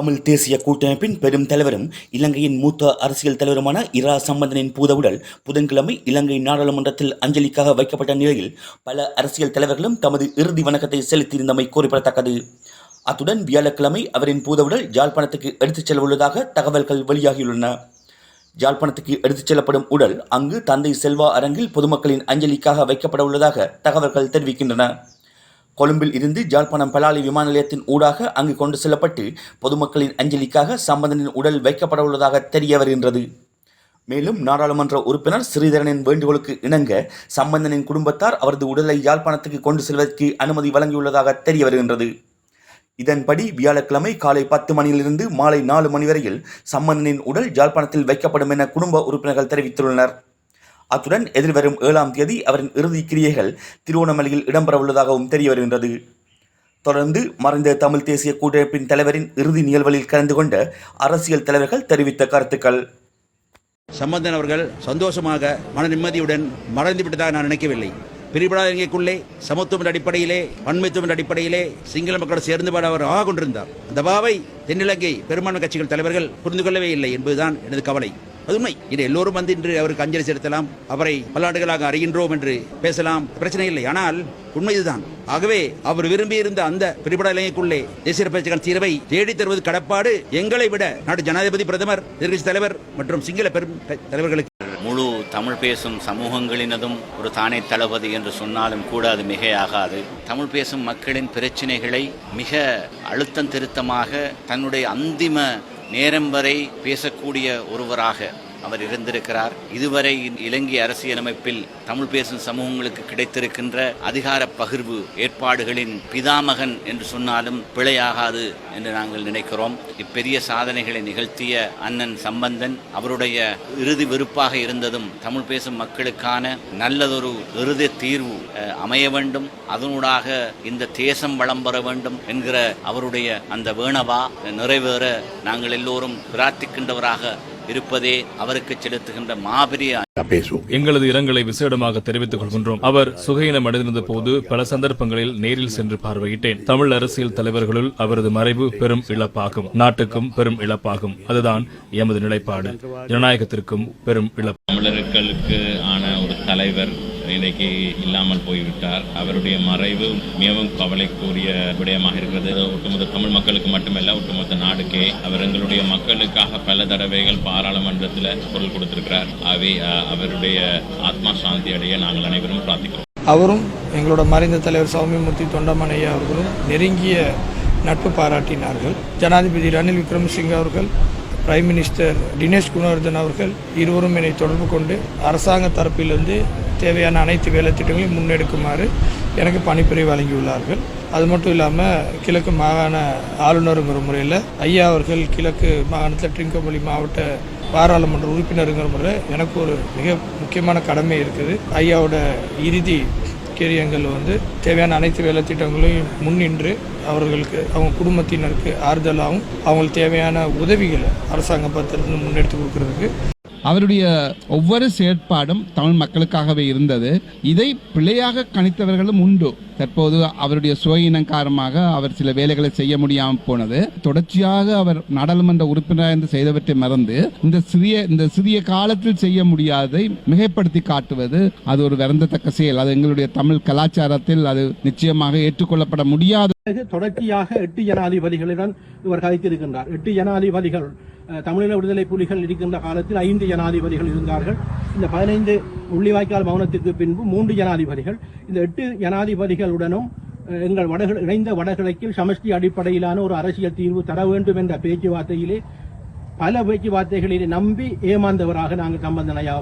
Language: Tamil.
தமிழ் தேசிய கூட்டமைப்பின் பெரும் தலைவரும் இலங்கையின் மூத்த அரசியல் தலைவருமான இரா சம்பந்தனின் பூதவுடல் புதன்கிழமை இலங்கை நாடாளுமன்றத்தில் அஞ்சலிக்காக வைக்கப்பட்ட நிலையில் பல அரசியல் தலைவர்களும் தமது இறுதி வணக்கத்தை செலுத்தியிருந்தமை குறிப்பிடத்தக்கது. அத்துடன் வியாழக்கிழமை அவரின் பூதவுடல் யாழ்ப்பாணத்துக்கு எடுத்துச் செல்ல உள்ளதாக தகவல்கள் வெளியாகியுள்ளன. யாழ்ப்பாணத்துக்கு எடுத்துச் செல்லப்படும் உடல் அங்கு தந்தை செல்வா அரங்கில் பொதுமக்களின் அஞ்சலிக்காக வைக்கப்பட உள்ளதாக தகவல்கள் தெரிவிக்கின்றன. கொழும்பில் இருந்து ஜாழ்ப்பாணம் பலாலி விமான நிலையத்தின் ஊடாக அங்கு கொண்டு செல்லப்பட்டு பொதுமக்களின் அஞ்சலிக்காக சம்பந்தனின் உடல் வைக்கப்பட உள்ளதாக தெரிய வருகின்றது. மேலும் நாடாளுமன்ற உறுப்பினர் ஸ்ரீதரனின் வேண்டுகோளுக்கு இணங்க சம்பந்தனின் குடும்பத்தார் அவரது உடலை யாழ்ப்பாணத்துக்கு கொண்டு செல்வதற்கு அனுமதி வழங்கியுள்ளதாக தெரிய வருகின்றது. இதன்படி வியாழக்கிழமை காலை பத்து மணியிலிருந்து மாலை நாலு மணி வரையில் சம்பந்தனின் உடல் யாழ்ப்பாணத்தில் வைக்கப்படும் என குடும்ப உறுப்பினர்கள் தெரிவித்துள்ளனர். அத்துடன் எதிர்வரும் ஏழாம் தேதி அவரின் இறுதி கிரியைகள் திருவண்ணாமலையில் இடம்பெறவுள்ளதாகவும் தெரிய வருகின்றது தொடர்ந்து மறைந்த தமிழ் தேசிய கூட்டமைப்பின் தலைவரின் இறுதி நிகழ்வுகளில் கலந்து கொண்ட அரசியல் தலைவர்கள் தெரிவித்த கருத்துக்கள். சம்பந்தன் அவர்கள் சந்தோஷமாக மன நிம்மதியுடன் மறைந்து விட்டதாக நான் நினைக்கவில்லை. பிரிபடாத இலங்கைக்குள்ளே சமத்துவம் அடிப்படையிலே பன்மைத்துவம் அடிப்படையிலே சிங்கள மக்களோடு சேர்ந்து பாட அவர் ஆக கொண்டிருந்தார். அந்த பாவை தென்னிலங்கை பெரும்பான்மை கட்சிகள் தலைவர்கள் புரிந்து கொள்ளவே இல்லை என்பதுதான் எனது கவலை. அது உண்மை இது எல்லோரும் வந்து இன்று அவருக்கு அஞ்சலி செலுத்தலாம். அவரை பல்லாண்டுகளாக அறிகின்றோம் என்று பேசலாம். பிரச்சனை இல்லை. ஆனால் உண்மை இதுதான். ஆகவே அவர் விரும்பியிருந்த அந்த பிரிபட இலங்கைக்குள்ளே தேசிய பிரச்சனை தீர்வை தேடி தருவது கடப்பாடு எங்களை விட நாட்டு ஜனாதிபதி பிரதமர் எதிர்கட்சி தலைவர் மற்றும் சிங்கள பெரும் தலைவர்களுக்கு. முழு தமிழ் பேசும் சமூகங்களினதும் ஒரு தானே தளபதி என்று சொன்னாலும் கூட அது மிகையாகாது. தமிழ் பேசும் மக்களின் பிரச்சினைகளை மிக அழுத்தம் திருத்தமாக தன்னுடைய அந்திம நேரம் வரை பேசக்கூடிய ஒருவராக அவர் இருந்திருக்கிறார். இதுவரை இலங்கை அரசியலமைப்பில் தமிழ் பேசும் சமூகங்களுக்கு கிடைத்திருக்கின்ற அதிகார பகிர்வு ஏற்பாடுகளின் பிதாமகன் என்று சொன்னாலும் பிழையாகாது என்று நாங்கள் நினைக்கிறோம். இப்பெரிய சாதனைகளை நிகழ்த்திய அண்ணன் சம்பந்தன் அவருடைய இறுதி வெறுப்பாக இருந்ததும் தமிழ் பேசும் மக்களுக்கான நல்லதொரு இறுதி தீர்வு அமைய வேண்டும். அதனூடாக இந்த தேசம் வளம் பெற வேண்டும் என்கிற அவருடைய அந்த வேணவா நிறைவேற நாங்கள் எல்லோரும் பிரார்த்திக்கின்றவராக இருப்பதே அவருக்கு செலுத்துகின்ற மாபெரிய எங்களது இரங்கலை விசேடமாக தெரிவித்துக் கொள்கின்றோம். அவர் சுகையினம் அடைந்திருந்த போது பல சந்தர்ப்பங்களில் நேரில் சென்று பார்வையிட்டேன். தமிழ் அரசியல் தலைவர்களுள் அவரது மறைவு பெரும் இழப்பாகும். நாட்டுக்கும் பெரும் இழப்பாகும். அதுதான் எமது நிலைப்பாடு. ஜனநாயகத்திற்கும் பெரும் இழப்பு. தமிழர்களுக்கு ஆன ஒரு தலைவர் இன்றைக்கு இல்லாமல் போய்விட்டார். அவருடைய மறைவு மிகவும் கவலைக்குரிய விடயமாக இருக்கிறது. ஒட்டுமொத்த தமிழ் மக்களுக்கு மட்டுமல்ல ஒட்டுமொத்த நாடுக்கே அவர் எங்களுடைய மக்களுக்காக பல தடவைகள் பாராளுமன்றத்தில் குரல் கொடுத்திருக்கிறார். அவை அவருடைய ஆத்மா சாந்தி அடைய நாங்கள் அனைவரும் பிரார்த்திக்கிறோம். அவரும் எங்களோட மறைந்த தலைவர் சௌமியமூர்த்தி தொண்டமனையா அவர்களும் நெருங்கிய நட்பு பாராட்டினார்கள். ஜனாதிபதி ரணில் விக்ரமசிங்க அவர்கள் பிரைம் மினிஸ்டர் தினேஷ் குணவர்தன் அவர்கள் இருவரும் என்னை தொடர்பு கொண்டு அரசாங்க தரப்பிலிருந்து தேவையான அனைத்து வேலை திட்டங்களையும் முன்னெடுக்குமாறு எனக்கு பணிப்புரை வழங்கியுள்ளார்கள். அது மட்டும் இல்லாமல் கிழக்கு மாகாண ஆளுநருங்கிற முறையில் ஐயா அவர்கள் கிழக்கு மாகாணத்தில் ட்ரிங்கோபலி மாவட்ட பாராளுமன்ற உறுப்பினருங்கிற முறையில் எனக்கு ஒரு மிக முக்கியமான கடமை இருக்குது. ஐயாவோட இறுதி கேரியங்கள் வந்து தேவையான அனைத்து வேலை திட்டங்களையும் முன்னின்று அவர்களுக்கு அவங்க குடும்பத்தினருக்கு ஆறுதலாகவும் அவங்களுக்கு தேவையான உதவிகளை அரசாங்க பத்திரத்தில் முன்னெடுத்து கொடுக்கறதுக்கு அவருடைய ஒவ்வொரு செயற்பாடும் தமிழ் மக்களுக்காகவே இருந்தது. இதை பிழையாக கணித்தவர்களும் உண்டு. தற்போது அவருடைய சுயினம் காரணமாக அவர் சில வேலைகளை செய்ய முடியாமல் போனது. தொடர்ச்சியாக அவர் நாடாளுமன்ற உறுப்பினராக இருந்து செய்தவற்றை மறந்து இந்த சிறிய இந்த சிறிய காலத்தில் செய்ய முடியாததை மிகைப்படுத்தி காட்டுவது அது ஒரு வருந்தத்தக்க செயல். அது எங்களுடைய தமிழ் கலாச்சாரத்தில் அது நிச்சயமாக ஏற்றுக்கொள்ளப்பட முடியாத. பிறகு தொடர்ச்சியாக எட்டு ஜனாதிபதிகளுடன் இவர் கதைத்திருக்கின்றார். எட்டு ஜனாதிபதிகள் தமிழீழ விடுதலை புலிகள் இருக்கின்ற காலத்தில் ஐந்து ஜனாதிபதிகள் இருந்தார்கள். இந்த பதினைந்து உள்ளிவாய்க்கால் மௌனத்துக்கு பின்பு மூன்று ஜனாதிபதிகள். இந்த எட்டு ஜனாதிபதிகளுடனும் எங்கள் வடகிழ இணைந்த வடகிழக்கில் சமஷ்டி அடிப்படையிலான ஒரு அரசியல் தீர்வு தர வேண்டும் என்ற பேச்சுவார்த்தையிலே பல பேச்சுவார்த்தைகளிலே நம்பி ஏமாந்தவராக நாங்கள் சம்பந்தனையா